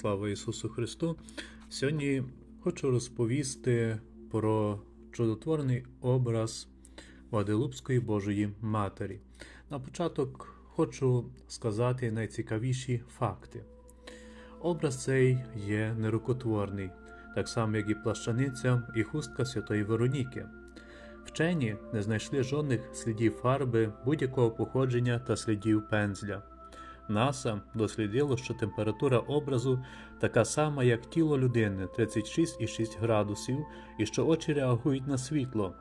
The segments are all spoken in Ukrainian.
Слава Ісусу Христу! Сьогодні хочу розповісти про чудотворний образ Ваделупської Божої Матері. На початок хочу сказати найцікавіші факти. Образ цей є нерукотворний, так само, як і плащаниця і хустка Святої Вероніки. Вчені не знайшли жодних слідів фарби будь-якого походження та слідів пензля. НАСА дослідило, що температура образу така сама, як тіло людини 36,6 градусів, і що очі реагують на світло.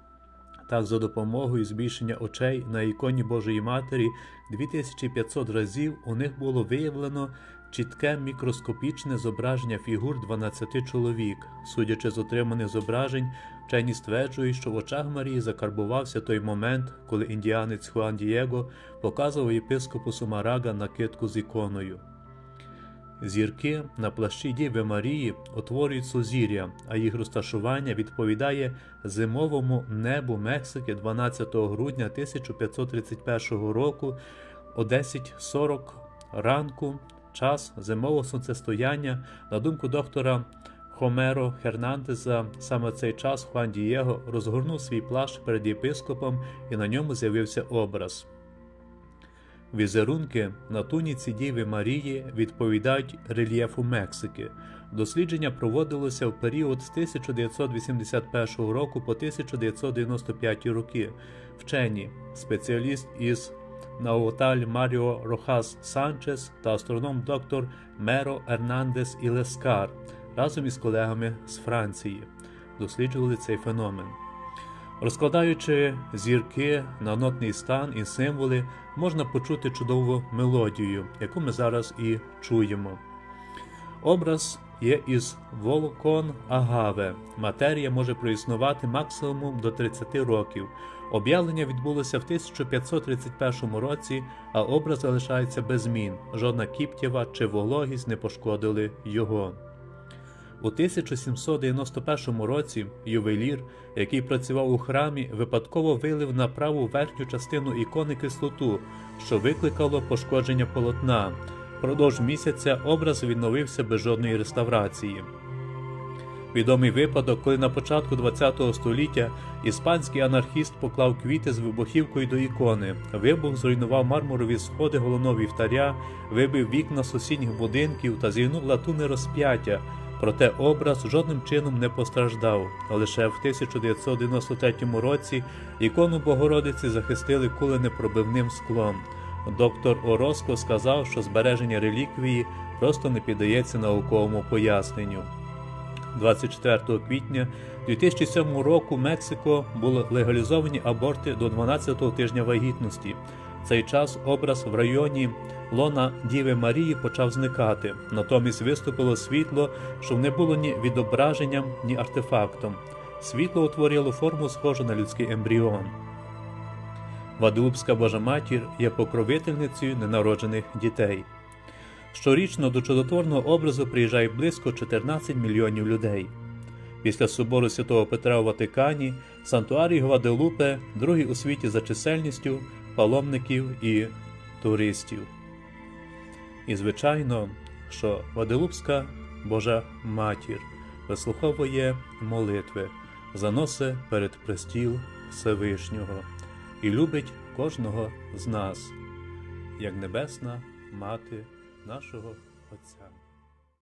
Так, за допомогою збільшення очей на іконі Божої Матері 2500 разів у них було виявлено чітке мікроскопічне зображення фігур 12 чоловік. Судячи з отриманих зображень, вчені стверджують, що в очах Марії закарбувався той момент, коли індіанець Хуан Дієго показував єпископу Сумарага накидку з іконою. Зірки на плащі Діви Марії утворюють сузір'я, а їх розташування відповідає зимовому небу Мексики 12 грудня 1531 року о 10.40 ранку, час зимового сонцестояння, на думку доктора Хомеро Хернандеза, саме цей час Хуан Дієго розгорнув свій плащ перед єпископом і на ньому з'явився образ. Візерунки на туніці Діви Марії відповідають рельєфу Мексики. Дослідження проводилося в період з 1981 року по 1995 роки. Вчені, спеціаліст із Науталь Маріо Рохас Санчес та астроном доктор Меро Ернандес Ілескар разом із колегами з Франції досліджували цей феномен. Розкладаючи зірки на нотний стан і символи, можна почути чудову мелодію, яку ми зараз і чуємо. Образ є із волокон агаве. Матерія може проіснувати максимум до 30 років. Об'явлення відбулося в 1531 році, а образ залишається без змін. Жодна кіптєва чи вологість не пошкодили його. У 1791 році ювелір, який працював у храмі, випадково вилив на праву верхню частину ікони кислоту, що викликало пошкодження полотна. Продовж місяця образ відновився без жодної реставрації. Відомий випадок, коли на початку ХХ століття іспанський анархіст поклав квіти з вибухівкою до ікони. Вибух зруйнував мармурові сходи головного вівтаря, вибив вікна сусідніх будинків та зігнув латуни розп'яття. Проте образ жодним чином не постраждав. Лише в 1993 році ікону Богородиці захистили куленепробивним склом. Доктор Ороско сказав, що збереження реліквії просто не піддається науковому поясненню. 24 квітня 2007 року в Мексико були легалізовані аборти до 12-го тижня вагітності. В цей час образ в районі лона Діви Марії почав зникати. Натомість виступило світло, що не було ні відображенням, ні артефактом. Світло утворило форму, схожу на людський ембріон. Вадеупська Божа Матір є покровительницею ненароджених дітей. Щорічно до чудотворного образу приїжджає близько 14 мільйонів людей. Після собору святого Петра у Ватикані Сантуарій Гваделупе другий у світі за чисельністю паломників і туристів. І, звичайно, що Ваделупська Божа Матір вислуховує молитви, заносить перед престіл Всевишнього і любить кожного з нас, як небесна Мати нашого Отця.